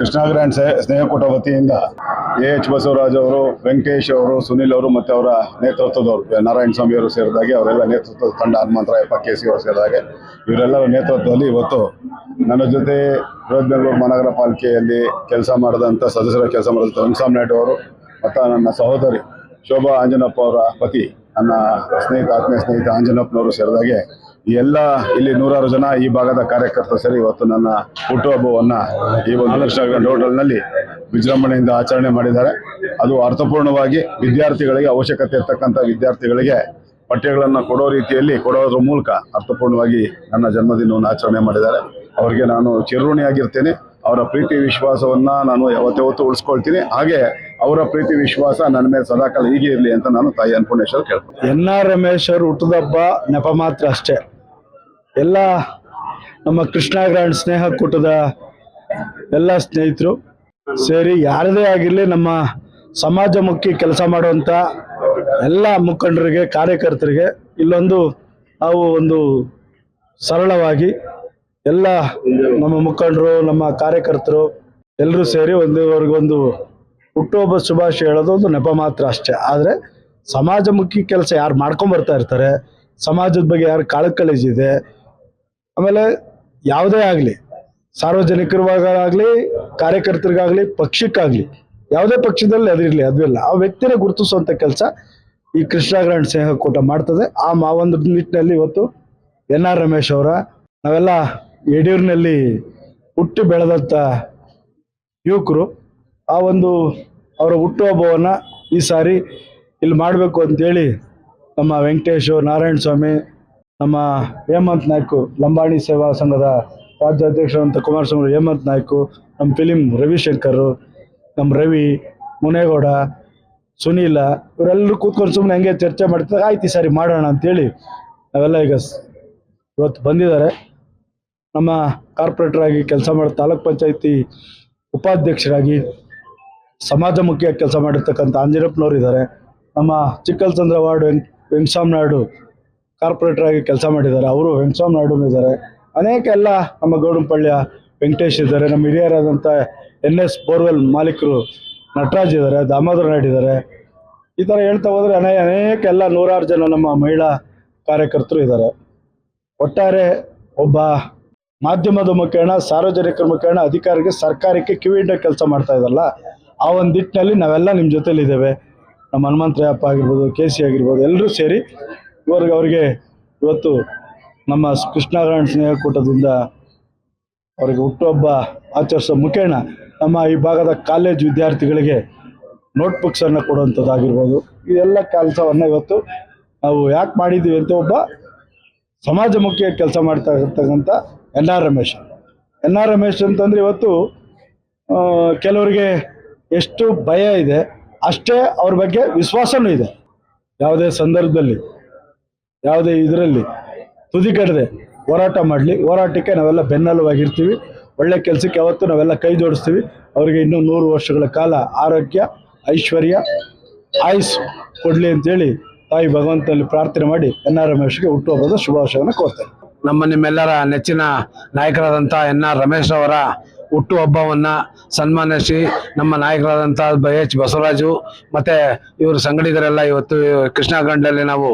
ಕೃಷ್ಣಾಗ್ರಾಂಡ್ ಸ್ನೇಹಕೂಟ ವತಿಯಿಂದ A H Basavaraj ಅವರು, ವೆಂಕಟೇಶ್ ಅವರು, ಸುನಿಲ್ ಅವರು ಮತ್ತು ಅವರ ನೇತೃತ್ವದವರು ನಾರಾಯಣ ಸ್ವಾಮಿ ಅವರು ಸೇರಿದಾಗೆ ಅವರೆಲ್ಲ ನೇತೃತ್ವದ ತಂಡ ಹನುಮಂತರಾಯಪ್ಪ, ಕೆ ಸಿ ಅವರು ಸೇರಿದಾಗೆ. ಇವರೆಲ್ಲರ ನೇತೃತ್ವದಲ್ಲಿ ಇವತ್ತು ನನ್ನ ಜೊತೆ ಬೃಹತ್ ಬೆಂಗಳೂರು ಮಹಾನಗರ ಪಾಲಿಕೆಯಲ್ಲಿ ಕೆಲಸ ಮಾಡಿದಂಥ ಸದಸ್ಯರ ಕೆಲಸ ಮಾಡಿದಂಥ ವೆಂಕಸಾಮ್ ನಾಯ್ಡು ಅವರು, ಮತ್ತು ನನ್ನ ಸಹೋದರಿ ಶೋಭಾ ಆಂಜನಪ್ಪ ಅವರ ಪತಿ, ನನ್ನ ಸ್ನೇಹಿತ, ಆತ್ಮೀಯ ಸ್ನೇಹಿತ ಆಂಜನಪ್ಪನವರು ಸೇರಿದಾಗೆ ಎಲ್ಲ ಇಲ್ಲಿ ನೂರಾರು ಜನ ಈ ಭಾಗದ ಕಾರ್ಯಕರ್ತರು ಸರಿ ಇವತ್ತು ನನ್ನ ಹುಟ್ಟುಹಬ್ಬವನ್ನು ಈ ಒಂದು ಕೃಷ್ಣ ಹೋಟೆಲ್ನಲ್ಲಿ ವಿಜೃಂಭಣೆಯಿಂದ ಆಚರಣೆ ಮಾಡಿದ್ದಾರೆ. ಅದು ಅರ್ಥಪೂರ್ಣವಾಗಿ ವಿದ್ಯಾರ್ಥಿಗಳಿಗೆ ಅವಶ್ಯಕತೆ ಇರ್ತಕ್ಕಂಥ ವಿದ್ಯಾರ್ಥಿಗಳಿಗೆ ಪಠ್ಯಗಳನ್ನು ಕೊಡೋ ರೀತಿಯಲ್ಲಿ, ಕೊಡೋದ್ರ ಮೂಲಕ ಅರ್ಥಪೂರ್ಣವಾಗಿ ನನ್ನ ಜನ್ಮದಿನವನ್ನು ಆಚರಣೆ ಮಾಡಿದ್ದಾರೆ. ಅವರಿಗೆ ನಾನು ಚಿರಋಣಿಯಾಗಿರ್ತೇನೆ. ಅವರ ಪ್ರೀತಿ ವಿಶ್ವಾಸವನ್ನ ನಾನು ಯಾವತ್ತಾವತ್ತು ಉಳಿಸ್ಕೊಳ್ತೀನಿ. ಹಾಗೆ ಅವರ ಪ್ರೀತಿ ವಿಶ್ವಾಸ ನನ್ನ ಮೇಲೆ ಸದಾಕಾಲ ಹೀಗೆ ಇರಲಿ ಅಂತ ನಾನು ತಾಯಿ ಅನ್ಪೂರ್ಣೇಶ್ವರ್ ಕೇಳ್ತೀನಿ ಎನ್ ಆರ್ ರಮೇಶ್ ಅವ್ರ ನೆಪ ಮಾತ್ರ ಅಷ್ಟೇ. ಎಲ್ಲ ನಮ್ಮ ಕೃಷ್ಣ ಗ್ರ್ಯಾಂಡ್ ಸ್ನೇಹ ಕೂಟದ ಎಲ್ಲ ಸ್ನೇಹಿತರು ಸೇರಿ ಯಾರದೇ ಆಗಿರಲಿ ನಮ್ಮ ಸಮಾಜಮುಖಿ ಕೆಲಸ ಮಾಡುವಂಥ ಎಲ್ಲ ಮುಖಂಡರಿಗೆ, ಕಾರ್ಯಕರ್ತರಿಗೆ ಇಲ್ಲೊಂದು ನಾವು ಒಂದು ಸರಳವಾಗಿ ಎಲ್ಲ ನಮ್ಮ ಮುಖಂಡರು, ನಮ್ಮ ಕಾರ್ಯಕರ್ತರು ಎಲ್ಲರೂ ಸೇರಿ ಒಂದು ಅವ್ರಿಗೊಂದು ಹುಟ್ಟುಹಬ್ಬ ಶುಭಾಶಯ ಹೇಳೋದು ಒಂದು ನೆಪ ಮಾತ್ರ ಅಷ್ಟೇ. ಆದರೆ ಸಮಾಜಮುಖಿ ಕೆಲಸ ಯಾರು ಮಾಡ್ಕೊಂಬರ್ತಾ ಇರ್ತಾರೆ, ಸಮಾಜದ ಬಗ್ಗೆ ಯಾರು ಕಾಳಕಳಿಸಿದೆ ಆಮೇಲೆ ಯಾವುದೇ ಆಗಲಿ ಸಾರ್ವಜನಿಕರವಾಗಲಿ ಕಾರ್ಯಕರ್ತರಿಗಾಗಲಿ, ಪಕ್ಷಕ್ಕಾಗಲಿ, ಯಾವುದೇ ಪಕ್ಷದಲ್ಲಿ ಅದಿರಲಿ ಅದಿಲ್ಲ ಆ ವ್ಯಕ್ತಿನ ಗುರುತಿಸುವಂಥ ಕೆಲಸ ಈ ಕೃಷ್ಣಾಗ್ರಾಂಡ್ ಸ್ನೇಹ ಕೂಟ ಮಾಡ್ತದೆ. ಆ ಒಂದು ನಿಟ್ಟಿನಲ್ಲಿ ಇವತ್ತು ಎನ್ ಆರ್ ರಮೇಶ್ ಅವರ ನಾವೆಲ್ಲ ಯಡಿಯೂರಿನಲ್ಲಿ ಹುಟ್ಟಿ ಬೆಳೆದಂಥ ಯುವಕರು, ಆ ಒಂದು ಅವರ ಹುಟ್ಟುಹಬ್ಬವನ್ನು ಈ ಸಾರಿ ಇಲ್ಲಿ ಮಾಡಬೇಕು ಅಂತೇಳಿ ನಮ್ಮ ವೆಂಕಟೇಶು ನಾರಾಯಣ ಸ್ವಾಮಿ, ನಮ್ಮ ಹೇಮಂತ್ ನಾಯ್ಕು, ಲಂಬಾಣಿ ಸೇವಾ ಸಂಘದ ರಾಜ್ಯಾಧ್ಯಕ್ಷರಂತ ಕುಮಾರಸ್ವಾಮಿ, ಹೇಮಂತ್ ನಾಯ್ಕು, ನಮ್ಮ ಫಿಲಿಂ ರವಿಶಂಕರ್, ನಮ್ಮ ರವಿ ಮುನೇಗೌಡ, ಸುನೀಲ, ಇವರೆಲ್ಲರೂ ಕೂತ್ಕೊಂಡು ಸುಮ್ಮನೆ ಹಂಗೆ ಚರ್ಚೆ ಮಾಡ್ತಾರೆ ಆಯ್ತು ಈ ಸಾರಿ ಮಾಡೋಣ ಅಂತೇಳಿ ನಾವೆಲ್ಲ ಈಗ ಇವತ್ತು ಬಂದಿದ್ದಾರೆ. ನಮ್ಮ ಕಾರ್ಪೊರೇಟರ್ ಆಗಿ ಕೆಲಸ ಮಾಡಿ ತಾಲೂಕ್ ಪಂಚಾಯಿತಿ ಉಪಾಧ್ಯಕ್ಷರಾಗಿ ಸಮಾಜಮುಖಿಯಾಗಿ ಕೆಲಸ ಮಾಡಿರ್ತಕ್ಕಂಥ ಆಂಜನಪ್ಪನವ್ರು ಇದ್ದಾರೆ. ನಮ್ಮ ಚಿಕ್ಕಲ್ಚಂದ್ರ ವಾರ್ಡ್ ವೆಂಕ್ ವೆಂಕಸ್ವಾಮಿ ನಾಯ್ಡು ಕಾರ್ಪೊರೇಟರ್ ಆಗಿ ಕೆಲಸ ಮಾಡಿದ್ದಾರೆ. ಅವರು ವೆಂಕಸ್ವಾಮಿ ನಾಯ್ಡು ಇದ್ದಾರೆ. ಅನೇಕ ಎಲ್ಲ ನಮ್ಮ ಗೌಡಂಪಳ್ಳಿಯ ವೆಂಕಟೇಶ್ ಇದ್ದಾರೆ. ನಮ್ಮ ಹಿರಿಯರಾದಂಥ ಎನ್ ಎಸ್ ಬೋರ್ವೆಲ್ ಮಾಲೀಕರು ನಟರಾಜ್ ಇದ್ದಾರೆ, ದಾಮೋದರ ನಾಯ್ಡು ಇದ್ದಾರೆ. ಈ ಥರ ಹೇಳ್ತಾ ಹೋದರೆ ಅನೇ, ಅನೇಕ ಎಲ್ಲ ನೂರಾರು ಜನ ನಮ್ಮ ಮಹಿಳಾ ಕಾರ್ಯಕರ್ತರು ಇದ್ದಾರೆ. ಒಟ್ಟಾರೆ ಒಬ್ಬ ಮಾಧ್ಯಮದ ಮುಖೇಣ ಸಾರ್ವಜನಿಕರ ಮುಖೇಣ ಅಧಿಕಾರಿಗೆ, ಸರ್ಕಾರಕ್ಕೆ ಕಿವಿಯಿಂದ ಕೆಲಸ ಮಾಡ್ತಾ ಇದ್ದಲ್ಲ ಆ ಒಂದು ನಿಟ್ಟಿನಲ್ಲಿ ನಾವೆಲ್ಲ ನಿಮ್ಮ ಜೊತೆಲಿ ಇದ್ದೇವೆ. ನಮ್ಮ ಹನುಮಂತರಾಯಪ್ಪ ಆಗಿರ್ಬೋದು ಕೆ ಸಿ ಆಗಿರ್ಬೋದು ಎಲ್ಲರೂ ಸೇರಿ ಇವ್ರಿಗೆ ಅವರಿಗೆ ಇವತ್ತು ನಮ್ಮ ಕೃಷ್ಣಾರಾಯಣ ಸ್ನೇಹಕೂಟದಿಂದ ಅವರಿಗೆ ಹುಟ್ಟುಹಬ್ಬ ಆಚರಿಸೋ ಮುಖೇಣ ನಮ್ಮ ಈ ಭಾಗದ ಕಾಲೇಜ್ ವಿದ್ಯಾರ್ಥಿಗಳಿಗೆ ನೋಟ್ಬುಕ್ಸನ್ನು ಕೊಡುವಂಥದ್ದಾಗಿರ್ಬೋದು ಇದೆಲ್ಲ ಕೆಲಸವನ್ನು ಇವತ್ತು ನಾವು ಯಾಕೆ ಮಾಡಿದ್ದೀವಿ ಅಂತ ಒಬ್ಬ ಸಮಾಜಮುಖಿಯಾಗಿ ಕೆಲಸ ಮಾಡ್ತಾ ಇರ್ತಕ್ಕಂಥ N R Ramesh. N R Ramesh ಅಂತಂದರೆ ಇವತ್ತು ಕೆಲವರಿಗೆ ಎಷ್ಟು ಭಯ ಇದೆ, ಅಷ್ಟೇ ಅವ್ರ ಬಗ್ಗೆ ವಿಶ್ವಾಸನೂ ಇದೆ. ಯಾವುದೇ ಸಂದರ್ಭದಲ್ಲಿ, ಯಾವುದೇ ಇದರಲ್ಲಿ ತುದಿ ಕಡದೆ ಹೋರಾಟ ಮಾಡಲಿ. ಹೋರಾಟಕ್ಕೆ ನಾವೆಲ್ಲ ಬೆನ್ನಲ್ಲವಾಗಿರ್ತೀವಿ ಒಳ್ಳೆ ಕೆಲಸಕ್ಕೆ ಯಾವತ್ತು ನಾವೆಲ್ಲ ಕೈ ಜೋಡಿಸ್ತೀವಿ. ಅವರಿಗೆ ಇನ್ನೂ ನೂರು ವರ್ಷಗಳ ಕಾಲ ಆರೋಗ್ಯ, ಐಶ್ವರ್ಯ, ಆಯುಸ್ ಕೊಡಲಿ ಅಂತೇಳಿ ತಾಯಿ ಭಗವಂತನಲ್ಲಿ ಪ್ರಾರ್ಥನೆ ಮಾಡಿ ಎನ್ ಆರ್ ರಮೇಶ್ಗೆ ಹುಟ್ಟುಹಬ್ಬದ ಶುಭಾಶಯವನ್ನು ಕೋರ್ತೇನೆ. ನಮ್ಮ ನಿಮ್ಮೆಲ್ಲರ ನೆಚ್ಚಿನ ನಾಯಕರಾದಂಥ ಎನ್ ಆರ್ ರಮೇಶ್ ಅವರ ಹುಟ್ಟುಹಬ್ಬವನ್ನ ಸನ್ಮಾನಿಸಿ ನಮ್ಮ ನಾಯಕರಾದಂಥ ಬೈ ಎಚ್ ಬಸವರಾಜು ಮತ್ತು ಇವರು ಸಂಗಡಿಗರೆಲ್ಲ ಇವತ್ತು ಕೃಷ್ಣ ಗಂಡಲ್ಲಿ ನಾವು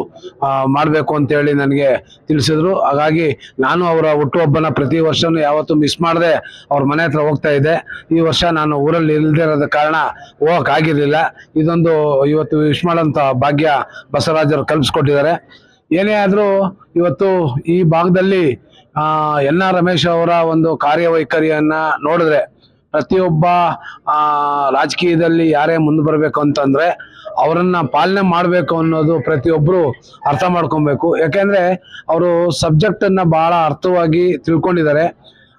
ಮಾಡಬೇಕು ಅಂತೇಳಿ ನನಗೆ ತಿಳಿಸಿದ್ರು. ಹಾಗಾಗಿ ನಾನು ಅವರ ಹುಟ್ಟುಹಬ್ಬನ ಪ್ರತಿ ವರ್ಷವೂ ಯಾವತ್ತೂ ಮಿಸ್ ಮಾಡದೆ ಅವ್ರ ಮನೆ ಹತ್ರ ಹೋಗ್ತಾ ಇದ್ದೆ. ಈ ವರ್ಷ ನಾನು ಊರಲ್ಲಿ ಇಲ್ಲದೆ ಇರೋದ ಕಾರಣ ಹೋಗೋಕ್ಕಾಗಿರಲಿಲ್ಲ ಇದೊಂದು ಇವತ್ತು ವಿಶ್ ಮಾಡೋಂಥ ಭಾಗ್ಯ ಬಸವರಾಜರು ಕಲ್ಪಿಸ್ಕೊಟ್ಟಿದ್ದಾರೆ. ಏನೇ ಆದರೂ ಇವತ್ತು ಈ ಭಾಗದಲ್ಲಿ ಎನ್ ಆರ್ ರಮೇಶ್ ಅವರ ಒಂದು ಕಾರ್ಯವೈಖರಿಯನ್ನ ನೋಡಿದ್ರೆ ಪ್ರತಿಯೊಬ್ಬ ರಾಜಕೀಯದಲ್ಲಿ ಯಾರೇ ಮುಂದೆ ಬರಬೇಕು ಅಂತಂದ್ರೆ ಅವರನ್ನು ಪಾಲನೆ ಮಾಡಬೇಕು ಅನ್ನೋದು ಪ್ರತಿಯೊಬ್ಬರು ಅರ್ಥ ಮಾಡ್ಕೊಬೇಕು. ಯಾಕೆಂದರೆ ಅವರು ಸಬ್ಜೆಕ್ಟ್ ಭಾಳ ಅರ್ಥವಾಗಿ ತಿಳ್ಕೊಂಡಿದ್ದಾರೆ.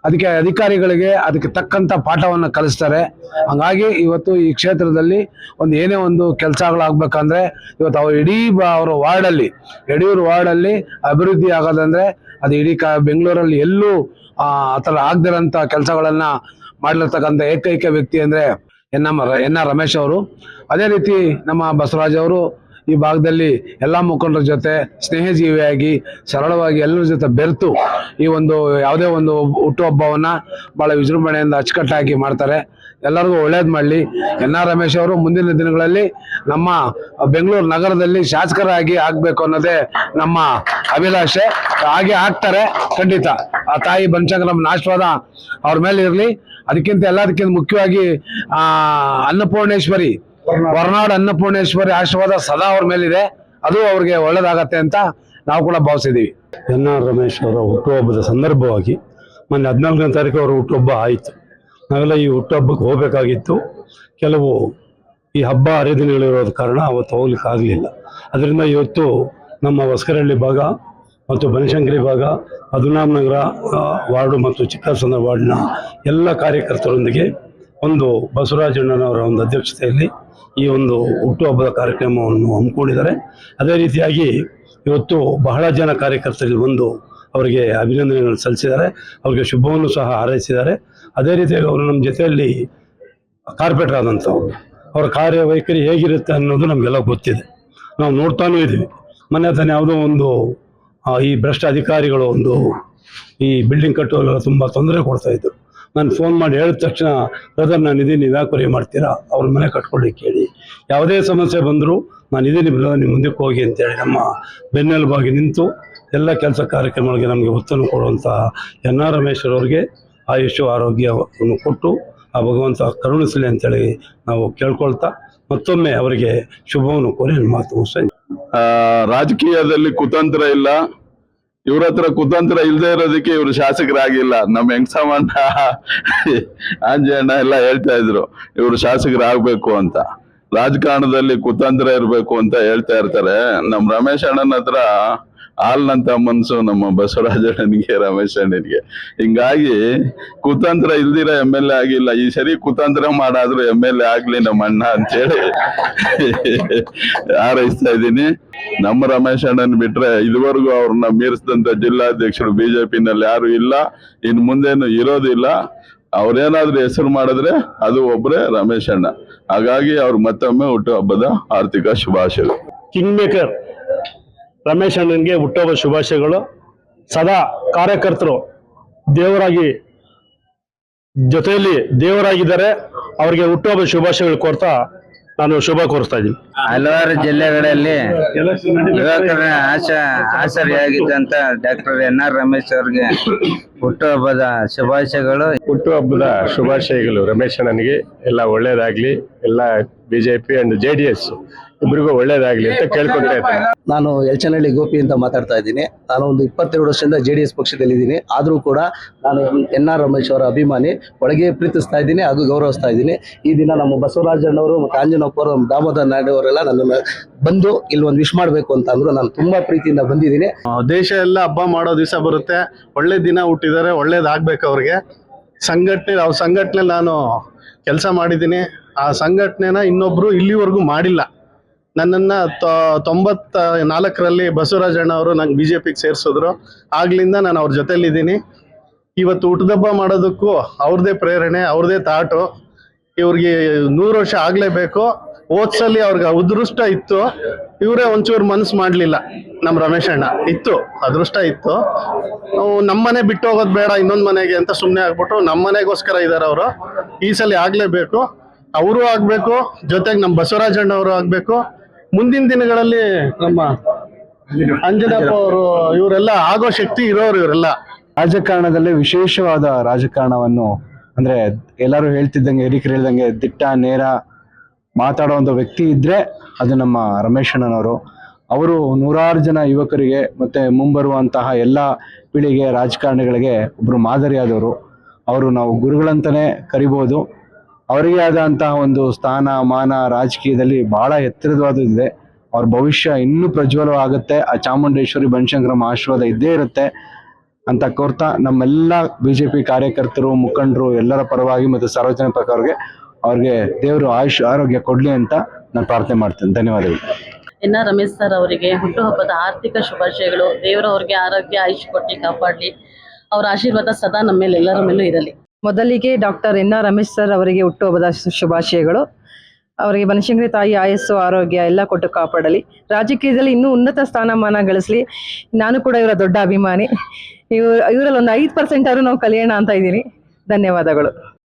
ಅದಕ್ಕೆ ಅಧಿಕಾರಿಗಳಿಗೆ ಅದಕ್ಕೆ ತಕ್ಕಂಥ ಪಾಠವನ್ನು ಕಲಿಸ್ತಾರೆ. ಹಂಗಾಗಿ ಇವತ್ತು ಈ ಕ್ಷೇತ್ರದಲ್ಲಿ ಒಂದು ಏನೇ ಒಂದು ಕೆಲಸಗಳಾಗಬೇಕಂದ್ರೆ ಇವತ್ತು ಅವ್ರು ಇಡೀ ಅವರ ವಾರ್ಡಲ್ಲಿ, ಯಡಿಯೂರು ವಾರ್ಡಲ್ಲಿ ಅಭಿವೃದ್ಧಿ ಆಗೋದಂದ್ರೆ ಅದು ಇಡೀ ಕ ಬೆಂಗಳೂರಲ್ಲಿ ಎಲ್ಲೂ, ಆ ಥರ ಆಗದಿರೋಂಥ ಕೆಲಸಗಳನ್ನ ಮಾಡಿರ್ತಕ್ಕಂಥ ಏಕೈಕ ವ್ಯಕ್ತಿ ಅಂದರೆ N M N R Ramesh ಅವರು. ಅದೇ ರೀತಿ ನಮ್ಮ ಬಸವರಾಜ್ ಅವರು ಈ ಭಾಗದಲ್ಲಿ ಎಲ್ಲ ಮುಖಂಡರ ಜೊತೆ ಸ್ನೇಹಜೀವಿಯಾಗಿ, ಸರಳವಾಗಿ ಎಲ್ಲರ ಜೊತೆ ಬೆರೆತು ಈ ಒಂದು ಯಾವುದೇ ಒಂದು ಹುಟ್ಟುಹಬ್ಬವನ್ನು ಬಹಳ ವಿಜೃಂಭಣೆಯಿಂದ ಅಚ್ಚುಕಟ್ಟಾಗಿ ಮಾಡ್ತಾರೆ. ಎಲ್ಲರಿಗೂ ಒಳ್ಳೇದು ಮಾಡಲಿ. ಎನ್ ಆರ್ ರಮೇಶ್ ಅವರು ಮುಂದಿನ ದಿನಗಳಲ್ಲಿ ನಮ್ಮ ಬೆಂಗಳೂರು ನಗರದಲ್ಲಿ ಶಾಸಕರಾಗಿ ಆಗಬೇಕು ಅನ್ನೋದೇ ನಮ್ಮ ಅಭಿಲಾಷೆ. ಹಾಗೆ ಆಗ್ತಾರೆ, ಖಂಡಿತ. ಆ ತಾಯಿ ಬನಶಂಕರಮ್ಮನ ಆಶೀರ್ವಾದ ಅವ್ರ ಮೇಲೆ ಇರಲಿ. ಅದಕ್ಕಿಂತ ಎಲ್ಲದಕ್ಕಿಂತ ಮುಖ್ಯವಾಗಿ ಅನ್ನಪೂರ್ಣೇಶ್ವರಿ ಹೊರನಾಡು ಅನ್ನಪೂರ್ಣೇಶ್ವರಿ ಆಶೀರ್ವಾದ ಸದಾ ಅವ್ರ ಮೇಲಿದೆ. ಅದು ಅವ್ರಿಗೆ ಒಳ್ಳೇದಾಗತ್ತೆ ಅಂತ ನಾವು ಕೂಡ ಭಾವಿಸಿದ್ದೀವಿ. ಎನ್ ಆರ್ ರಮೇಶ್ ಅವರ ಹುಟ್ಟುಹಬ್ಬದ ಸಂದರ್ಭವಾಗಿ ಮೊನ್ನೆ ಹದಿನಾಲ್ಕನೇ ತಾರೀಕು ಅವರ ಹುಟ್ಟುಹಬ್ಬ ಆಯಿತು. ನಾವೆಲ್ಲ ಈ ಹುಟ್ಟುಹಬ್ಬಕ್ಕೆ ಹೋಗಬೇಕಾಗಿತ್ತು. ಕೆಲವು ಈ ಹಬ್ಬ ಹರಿದಿನಗಳಿರೋದ ಕಾರಣ ಅವತ್ತು ಹೋಗ್ಲಿಕ್ಕೆ ಆಗಲಿಲ್ಲ. ಅದರಿಂದ ಇವತ್ತು ನಮ್ಮ ಹೊಸಕರಹಳ್ಳಿ ಭಾಗ ಮತ್ತು ಬನಶಂಕರಿ ಭಾಗ ಮಧುನಾಮ್ ನಗರ ವಾರ್ಡು ಮತ್ತು ಚಿಕ್ಕಸಂದ್ರ ವಾರ್ಡ್ನ ಎಲ್ಲ ಕಾರ್ಯಕರ್ತರೊಂದಿಗೆ ಒಂದು ಬಸವರಾಜಣ್ಣನವರ ಒಂದು ಅಧ್ಯಕ್ಷತೆಯಲ್ಲಿ ಈ ಒಂದು ಹುಟ್ಟುಹಬ್ಬದ ಕಾರ್ಯಕ್ರಮವನ್ನು ಹಮ್ಮಿಕೊಂಡಿದ್ದಾರೆ. ಅದೇ ರೀತಿಯಾಗಿ ಇವತ್ತು ಬಹಳ ಜನ ಕಾರ್ಯಕರ್ತರಲ್ಲಿ ಬಂದು ಅವರಿಗೆ ಅಭಿನಂದನೆಗಳನ್ನು ಸಲ್ಲಿಸಿದ್ದಾರೆ. ಅವರಿಗೆ ಶುಭವನ್ನು ಸಹ ಹಾರೈಸಿದ್ದಾರೆ. ಅದೇ ರೀತಿಯಾಗಿ ಅವರು ನಮ್ಮ ಜೊತೆಯಲ್ಲಿ ಕಾರ್ಪೆಟರ್ ಆದಂಥವ್ರು ಅವರ ಕಾರ್ಯವೈಖರಿ ಹೇಗಿರುತ್ತೆ ಅನ್ನೋದು ನಮಗೆಲ್ಲ ಗೊತ್ತಿದೆ. ನಾವು ನೋಡ್ತಾನೂ ಇದ್ದೀವಿ. ಮೊನ್ನೆ ತಾನೇ ಯಾವುದೋ ಒಂದು ಈ ಭ್ರಷ್ಟ ಅಧಿಕಾರಿಗಳು ಒಂದು ಈ ಬಿಲ್ಡಿಂಗ್ ಕಟ್ಟುವಲ್ಲ ತುಂಬ ತೊಂದರೆ ಕೊಡ್ತಾ ಇದ್ರು. ನಾನು ಫೋನ್ ಮಾಡಿ ಹೇಳಿದ ತಕ್ಷಣ ಬ್ರದರ್ ನಾನು ಇದೀನಿ ನೀವು ಯಾಕೆ ಬರೀ ಮಾಡ್ತೀರಾ? ಅವ್ರ ಮನೆ ಕಟ್ಕೊಳ್ಳಿಕ್ಕೆ ಕೇಳಿ. ಯಾವುದೇ ಸಮಸ್ಯೆ ಬಂದರೂ, ನಾನು ಇದೀನಿ ಬ್ರದರ್ ನಿಮ್ಮ ಮುಂದಕ್ಕೆ ಹೋಗಿ, ಅಂತೇಳಿ ನಮ್ಮ ಬೆನ್ನೆಲುಬಾಗಿ ನಿಂತು, ಎಲ್ಲ ಕೆಲಸ ಕಾರ್ಯಕ್ರಮಗಳಿಗೆ ನಮಗೆ ಒತ್ತನ್ನು ಕೊಡುವಂಥ ಎನ್ ಆರ್ ರಮೇಶ್ವರ್ ಅವರಿಗೆ ಆಯುಷು ಆರೋಗ್ಯವನ್ನು ಕೊಟ್ಟು, ಆ ಭಗವಂತ ಕರುಣಿಸಲಿ ಅಂತೇಳಿ ನಾವು ಕೇಳ್ಕೊಳ್ತಾ, ಮತ್ತೊಮ್ಮೆ ಅವರಿಗೆ ಶುಭವನ್ನು ಕೋರಿ ಮಾತು ರಾಜಕೀಯದಲ್ಲಿ ಕುತಂತ್ರ ಇಲ್ಲ. ಇವ್ರ ಹತ್ರ ಕುತಂತ್ರ ಇಲ್ದೇ ಇರೋದಕ್ಕೆ ಇವ್ರು ಶಾಸಕರಾಗಿಲ್ಲ. ನಮ್ಮ ಹೆಂಗಸಮಣ್ಣ ಆಂಜಣ್ಣ ಎಲ್ಲ ಹೇಳ್ತಾ ಇದ್ರು, ಇವ್ರು ಶಾಸಕರಾಗ್ಬೇಕು ಅಂತ. ರಾಜಕಾರಣದಲ್ಲಿ ಕುತಂತ್ರ ಇರಬೇಕು ಅಂತ ಹೇಳ್ತಾ ಇರ್ತಾರೆ. ನಮ್ ರಮೇಶ್ ಅಣ್ಣನ ಹತ್ರ ಹಾಲ್ನಂತ ಮನ್ಸು ನಮ್ಮ ಬಸವರಾಜಣ್ಣನಿಗೆ ರಮೇಶ್ ಅಣ್ಣನಿಗೆ ಹಿಂಗಾಗಿ ಕುತಂತ್ರ ಇಲ್ದಿರ ಎಂ ಎಲ್ ಎ ಆಗಿಲ್ಲ. ಈ ಸರಿ ಕುತಂತ್ರ ಮಾಡಾದ್ರು ಎಂ ಎಲ್ ಎ ಆಗ್ಲಿ ನಮ್ಮ ಅಣ್ಣ ಅಂತೇಳಿ ಹಾರೈಸ್ತಾ ಇದ್ದೀನಿ. ನಮ್ಮ ರಮೇಶ್ ಅಣ್ಣನ್ ಬಿಟ್ರೆ ಇದುವರೆಗೂ ಅವ್ರನ್ನ ಮೀರಿಸಿದಂತ ಜಿಲ್ಲಾಧ್ಯಕ್ಷರು ಬಿಜೆಪಿನಲ್ಲಿ ಯಾರು ಇಲ್ಲ. ಇನ್ ಮುಂದೇನು ಇರೋದಿಲ್ಲ ಅವ್ರೇನಾದ್ರೂ ಹೆಸರು ಮಾಡಿದ್ರೆ ಅದು ಒಬ್ರೇ ರಮೇಶ್ ಅಣ್ಣ ಹಾಗಾಗಿ ಅವ್ರು ಮತ್ತೊಮ್ಮೆ ಹುಟ್ಟುಹಬ್ಬದ ಆರ್ಥಿಕ ಶುಭಾಶಯಗಳು. ಕಿಂಗ್ ಮೇಕರ್ ರಮೇಶ್ ಅಣ್ಣನಿಗೆ ಹುಟ್ಟುಹಬ್ಬ ಶುಭಾಶಯಗಳು. ಸದಾ ಕಾರ್ಯಕರ್ತರು ದೇವರಾಗಿ ಜೊತೆಯಲ್ಲಿ ದೇವರಾಗಿದ್ದಾರೆ. ಅವರಿಗೆ ಹುಟ್ಟುಹಬ್ಬ ಶುಭಾಶಯಗಳು ಕೊಡ್ತಾ ನಾನು ಶುಭ ಕೋರಿಸ್ತಾ ಇದ್ದೀನಿ. ಹಲವಾರು ಜಿಲ್ಲೆಗಳಲ್ಲಿ ಯುವಕರ ಆಶಾ ಆಸರಿಯಾಗಿದ್ದಂತ ಡಾಕ್ಟರ್ ಎನ್ ಆರ್ ರಮೇಶ್ ಅವ್ರಿಗೆ ಹುಟ್ಟುಹಬ್ಬದ ಶುಭಾಶಯಗಳು. ಹುಟ್ಟುಹಬ್ಬದ ಶುಭಾಶಯಗಳು ರಮೇಶ್ ಅಣ್ಣನಿಗೆ. ಎಲ್ಲ ಒಳ್ಳೇದಾಗ್ಲಿ. ಎಲ್ಲ BJP and J D S ಇಬ್ಬರಿಗೂ ಒಳ್ಳೇದಾಗ್ಲಿ ಅಂತ ಕೇಳ್ಕೊತಾ ಇದ್ದೀನಿ ನಾನು ಯಲ್ಚನಹಳ್ಳಿ ಗೋಪಿ ಅಂತ ಮಾತಾಡ್ತಾ ಇದ್ದೀನಿ. ನಾನು ಒಂದು ಇಪ್ಪತ್ತೆರಡು ವರ್ಷದಿಂದ ಜೆ ಡಿ ಎಸ್ ಪಕ್ಷದಲ್ಲಿದ್ದೀನಿ ಆದರೂ ಕೂಡ ನಾನು ಎನ್ ಆರ್ ರಮೇಶ್ ಅವರ ಅಭಿಮಾನಿ ಒಳಗೆ ಪ್ರೀತಿಸ್ತಾ ಇದ್ದೀನಿ ಹಾಗೂ ಗೌರವಿಸ್ತಾ ಇದ್ದೀನಿ. ಈ ದಿನ ನಮ್ಮ ಬಸವರಾಜಣ್ಣವರು ಮತ್ತು ಆಂಜನಪ್ಪರು ನಮ್ಮ ದಾಮೋದರ ನಾಯ್ಡು ಅವರೆಲ್ಲ ನನ್ನನ್ನು ಬಂದು ಇಲ್ಲಿ ಒಂದು ವಿಶ್ ಮಾಡಬೇಕು ಅಂತ ಅಂದ್ರು ನಾನು ತುಂಬಾ ಪ್ರೀತಿಯಿಂದ ಬಂದಿದ್ದೀನಿ. ದೇಶ ಎಲ್ಲ ಹಬ್ಬ ಮಾಡೋ ದಿವಸ ಬರುತ್ತೆ. ಒಳ್ಳೆ ದಿನ ಹುಟ್ಟಿದ್ದಾರೆ ಒಳ್ಳೇದಾಗ್ಬೇಕು ಅವ್ರಿಗೆ. ಸಂಘಟನೆ ಅವ್ರ ಸಂಘಟನೆ ನಾನು ಕೆಲಸ ಮಾಡಿದ್ದೀನಿ. ಆ ಸಂಘಟನೆನ ಇನ್ನೊಬ್ರು ಇಲ್ಲಿವರೆಗೂ ಮಾಡಿಲ್ಲ. ನನ್ನನ್ನ ತೊಂಬತ್ತ ನಾಲ್ಕರಲ್ಲಿ ಬಸವರಾಜಣ್ಣ ಅವರು ನಂಗೆ ಬಿ ಜೆ ಪಿಗೆ ಸೇರಿಸಿದ್ರು. ಆಗ್ಲಿಂದ ನಾನು ಅವ್ರ ಜೊತೆಲಿದ್ದೀನಿ ಇವತ್ತು ಹುಟ್ಟದಬ್ಬ ಮಾಡೋದಕ್ಕೂ ಅವ್ರದೇ ಪ್ರೇರಣೆ, ಅವ್ರದೇ ತಾಟು. ಇವ್ರಿಗೆ ನೂರು ವರ್ಷ ಆಗಲೇಬೇಕು. ಓದ್ಸಲಿ ಅವ್ರಿಗೆ ಅದೃಷ್ಟ ಇತ್ತು. ಇವರೇ ಒಂಚೂರು ಮನ್ಸು ಮಾಡಲಿಲ್ಲ. ನಮ್ಮ ರಮೇಶ್ ಅಣ್ಣ. ಇತ್ತು. ಅದೃಷ್ಟ ಇತ್ತು. ನಮ್ಮನೆ ಬಿಟ್ಟು ಹೋಗೋದು ಬೇಡ, ಇನ್ನೊಂದು ಮನೆಗೆ ಅಂತ ಸುಮ್ಮನೆ ಆಗ್ಬಿಟ್ಟು ನಮ್ಮ ಮನೆಗೋಸ್ಕರ ಇದ್ದಾರೆ ಅವರು. ಈ ಸಲ ಆಗಲೇಬೇಕು. ಅವರು ಆಗಬೇಕು. ಜೊತೆಗೆ ನಮ್ಮ ಬಸವರಾಜಣ್ಣ ಅವರು ಆಗ್ಬೇಕು. ಮುಂದಿನ ದಿನಗಳಲ್ಲಿ ನಮ್ಮ ಅಂಜನಪ್ಪ ಅವರು ಇವರೆಲ್ಲ ಆಗೋ ಶಕ್ತಿ ಇರೋರು ಇವರೆಲ್ಲ. ರಾಜಕಾರಣದಲ್ಲಿ ವಿಶೇಷವಾದ ರಾಜಕಾರಣವನ್ನು ಅಂದ್ರೆ ಎಲ್ಲರೂ ಹೇಳ್ತಿದ್ದಂಗೆ ಹಿರಿಕರು ಹೇಳ್ದಂಗೆ ದಿಟ್ಟ ನೇರ ಮಾತಾಡುವಂಥ ವ್ಯಕ್ತಿ ಇದ್ರೆ ಅದು ನಮ್ಮ ರಮೇಶ್ ಅಣ್ಣನವರು. ಅವರು ನೂರಾರು ಜನ ಯುವಕರಿಗೆ ಮತ್ತೆ ಮುಂಬರುವಂತಹ ಎಲ್ಲ ಪೀಳಿಗೆ ರಾಜಕಾರಣಿಗಳಿಗೆ ಒಬ್ರು ಮಾದರಿಯಾದವರು. ಅವರು ನಾವು ಗುರುಗಳಂತಾನೆ ಕರಿಬೋದು. ಅವರಿಗೆ ಆದಂತಹ ಒಂದು ಸ್ಥಾನ, ಮಾನ ರಾಜಕೀಯದಲ್ಲಿ ಬಹಳ ಎತ್ತರವಾದದಿದೆ ಅವ್ರ ಭವಿಷ್ಯ ಇನ್ನೂ ಪ್ರಜ್ವಲವಾಗುತ್ತೆ. ಆ ಚಾಮುಂಡೇಶ್ವರಿ ಬನಶಂಕರಮ್ಮ ಆಶೀರ್ವಾದ ಇದ್ದೇ ಇರುತ್ತೆ. ಅಂತ ಕೋರ್ತಾ ನಮ್ಮೆಲ್ಲ ಬಿಜೆಪಿ ಕಾರ್ಯಕರ್ತರು, ಮುಖಂಡರು ಎಲ್ಲರ ಪರವಾಗಿ ಮತ್ತು ಸಾರ್ವಜನಿಕ ಪರವಾಗಿ ಅವ್ರಿಗೆ ದೇವರು ಆಯುಷ್, ಆರೋಗ್ಯ ಕೊಡ್ಲಿ ಅಂತ ನಾನು ಪ್ರಾರ್ಥನೆ ಮಾಡ್ತೇನೆ. ಧನ್ಯವಾದಗಳು. ಎನ್ನ ರಮೇಶ್ ಸರ್ ಅವರಿಗೆ ಹುಟ್ಟುಹಬ್ಬದ ಆರ್ಥಿಕ ಶುಭಾಶಯಗಳು. ದೇವರು ಅವ್ರಿಗೆ ಆರೋಗ್ಯ, ಆಯುಷ್ ಕೊಟ್ಟು ಕಾಪಾಡಲಿ. ಅವರ ಆಶೀರ್ವಾದ ಸದಾ ನಮ್ಮ ಮೇಲೆ, ಎಲ್ಲರ ಮೇಲೂ ಇರಲಿ. ಮೊದಲಿಗೆ doctor N R Ramesh sir ಅವರಿಗೆ ಹುಟ್ಟುಹಬ್ಬದ ಶುಭಾಶಯಗಳು. ಅವರಿಗೆ ಬನಶಂಕರಿ ತಾಯಿ ಆಯಸ್ಸು, ಆರೋಗ್ಯ ಎಲ್ಲ ಕೊಟ್ಟು ಕಾಪಾಡಲಿ. ರಾಜಕೀಯದಲ್ಲಿ ಇನ್ನೂ ಉನ್ನತ ಸ್ಥಾನಮಾನ ಗಳಿಸಲಿ. ನಾನು ಕೂಡ ಇವರ ದೊಡ್ಡ ಅಭಿಮಾನಿ. ಇವ್ ಇವರಲ್ಲಿ ಒಂದು ಐದು ಪರ್ಸೆಂಟ್ ಆದರೂ ನಾವು ಕಲಿಯೋಣ ಅಂತ ಇದ್ದೀನಿ. ಧನ್ಯವಾದಗಳು.